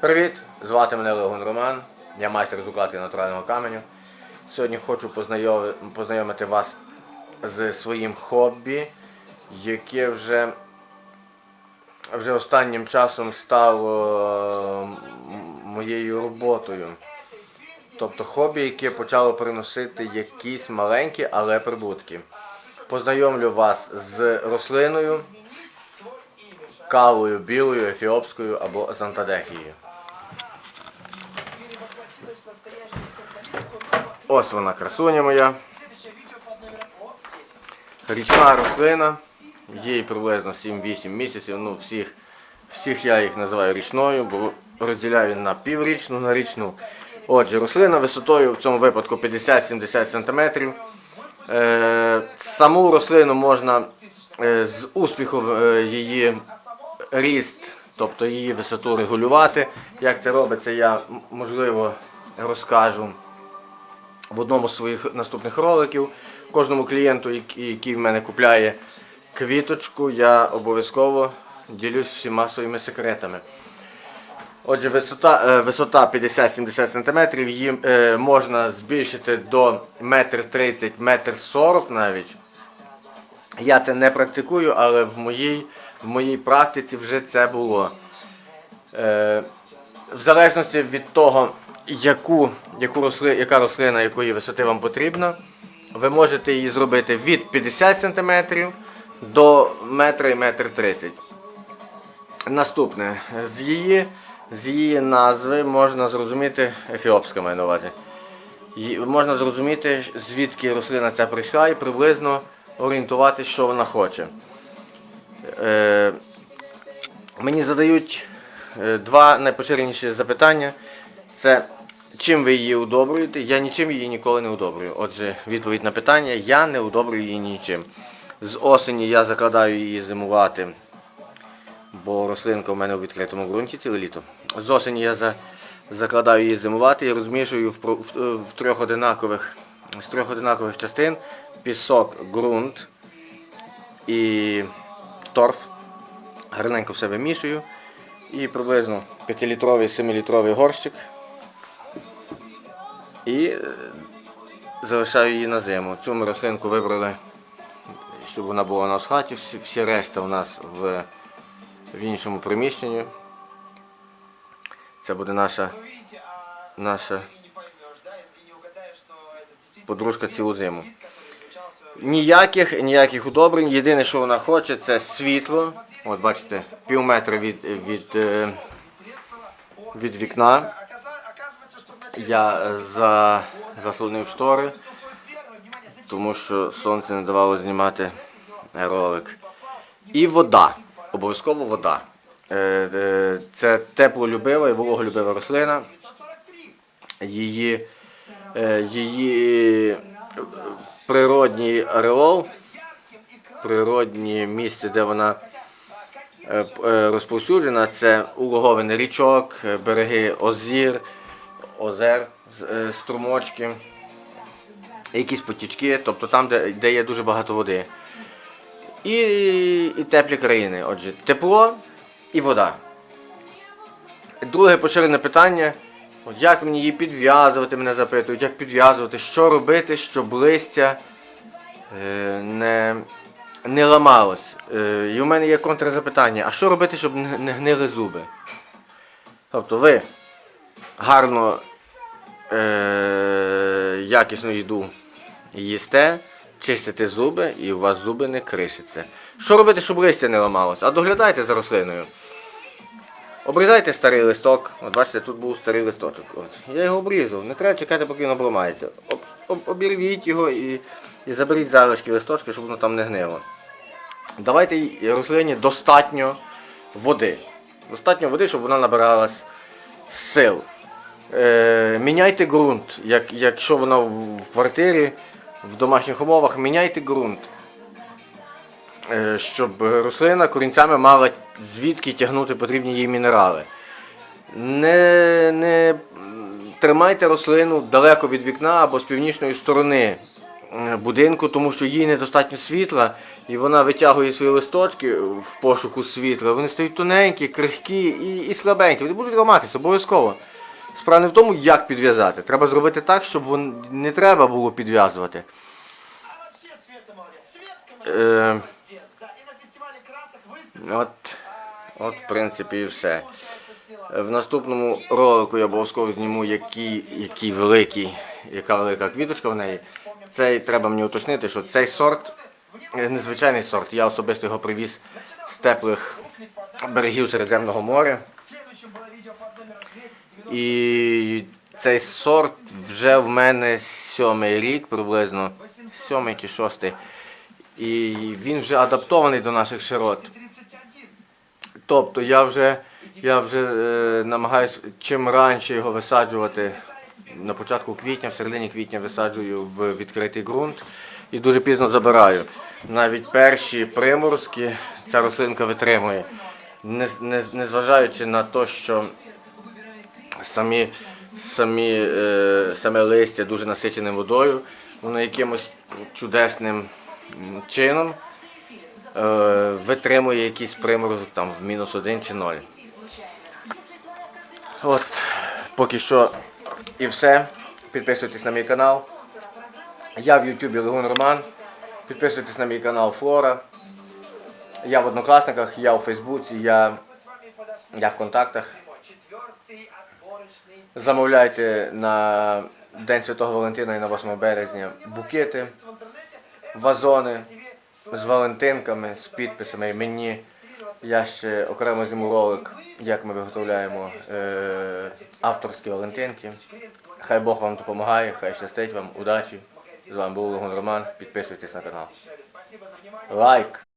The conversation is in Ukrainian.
Привіт! Звати мене Леон Роман, я майстер з укладки натурального каменю. Сьогодні хочу познайомити вас з своїм хобі, яке вже, вже останнім часом стало моєю роботою. Тобто хобі, яке почало приносити якісь маленькі, але прибутки. Познайомлю вас з рослиною, кавою білою, ефіопською або зантадехією. Ось вона красуня моя. Річна рослина, їй приблизно 7-8 місяців. Ну, всіх, всіх я їх називаю річною, бо розділяю на піврічну, на річну. Отже, рослина висотою в цьому випадку 50-70 см. Е, саму рослину можна е, з успіхом е, її ріст, тобто її висоту регулювати. Як це робиться, я можливо розкажу в одному з своїх наступних роликів. Кожному клієнту, який в мене купляє квіточку, я обов'язково ділюсь всіма своїми секретами. Отже, висота, е, висота 50-70 см, її можна збільшити до 1,30 м, 1,40 м навіть. Я це не практикую, але в моїй, в моїй практиці вже це було. Е, в залежності від того, яку, яку росли, яка рослина якої висоти вам потрібна, ви можете її зробити від 50 см до 1,30 м. Наступне. З її, з її назви можна зрозуміти, ефіопська маю на увазі. Можна зрозуміти, звідки рослина ця прийшла і приблизно орієнтувати, що вона хоче. Е, мені задають е, два найпоширеніші запитання. Це чим ви її удобрюєте? Я нічим її ніколи не удобрюю. Отже, відповідь на питання, я не удобрюю її нічим. З осені я закладаю її зимувати, бо рослинка у мене у відкритому ґрунті ціле літо. З осені я за, закладаю її зимувати і розмішую в, в, в трьох одинакових, з трьох одинакових частин пісок, ґрунт і торф. Гарненько все вимішую. І приблизно 5-літровий, 7-літровий горщик. І е, залишаю її на зиму. Цю ми рослинку вибрали, щоб вона була у нас в хаті. Всі, решта у нас в, в іншому приміщенні. Це буде наша, наша подружка цілу зиму. Ніяких, ніяких удобрень. Єдине, що вона хоче, це світло. От бачите, пів метра від, від, е, від вікна. Я за, заслонив штори, тому що сонце не давало знімати ролик. І вода. Обов'язково вода. Е, е, Це теплолюбива і вологолюбива рослина. Її, е, її е, природній ареол, природнє місце, де вона е, е, розповсюджена, це улоговини річок, е, береги озір, озер, е, струмочки, якісь потічки, тобто там, де, де є дуже багато води. І, і теплі країни. Отже, тепло і вода. Друге поширене питання. От як мені її підв'язувати, мене запитують, як підв'язувати, що робити, щоб листя е, не, не ламалось. Е, і у мене є контрзапитання, а що робити, щоб не гнили зуби? Тобто ви гарно е, якісну їду їсте, чистите зуби і у вас зуби не кришаться. Що робити, щоб листя не ламалось? А доглядайте за рослиною. Обрізайте старий листок. От бачите, тут був старий листочок. От. Я його обрізав. Не треба чекати, поки він обламається. Об, об, обірвіть його і, і заберіть залишки листочка, щоб воно там не гнило. Давайте рослині достатньо води. Достатньо води, щоб вона набиралась сил. Е, міняйте ґрунт. Як, якщо вона в, квартирі, в домашніх умовах, міняйте ґрунт. Е, щоб рослина корінцями мала звідки тягнути потрібні їй мінерали. Не, не тримайте рослину далеко від вікна або з північної сторони е, будинку, тому що їй недостатньо світла, і вона витягує свої листочки в пошуку світла. Вони стають тоненькі, крихкі і, і слабенькі. Вони будуть ламатися обов'язково. Справа не в тому, як підв'язати. Треба зробити так, щоб вон... не треба було підв'язувати. Е, от, от, в принципі, і все. В наступному ролику я обов'язково зніму, який, який великий, яка велика квіточка в неї. Цей треба мені уточнити, що цей сорт е, незвичайний сорт. Я особисто його привіз з теплих берегів Середземного моря. І цей сорт вже в мене сьомий рік приблизно, сьомий чи шостий. І він вже адаптований до наших широт. Тобто я вже, я вже е, намагаюся чим раніше його висаджувати. На початку квітня, в середині квітня висаджую в відкритий ґрунт і дуже пізно забираю. Навіть перші приморозки ця рослинка витримує. Не, не, на те, що самі, самі, е, саме листя дуже насичене водою, воно якимось чудесним чином е, витримує якийсь приморозок там в мінус один чи ноль. От, поки що і все. Підписуйтесь на мій канал. Я в Ютубі Легун Роман. Підписуйтесь на мій канал Флора. Я в однокласниках, я у Фейсбуці, я, я в контактах. Замовляйте на День Святого Валентина і на 8 березня букети, вазони з валентинками, з підписами іменні. Я ще окремо зніму ролик, як ми виготовляємо е, авторські валентинки. Хай Бог вам допомагає, хай щастить вам, удачі. З вами був Легон Роман. Підписуйтесь на канал. Лайк!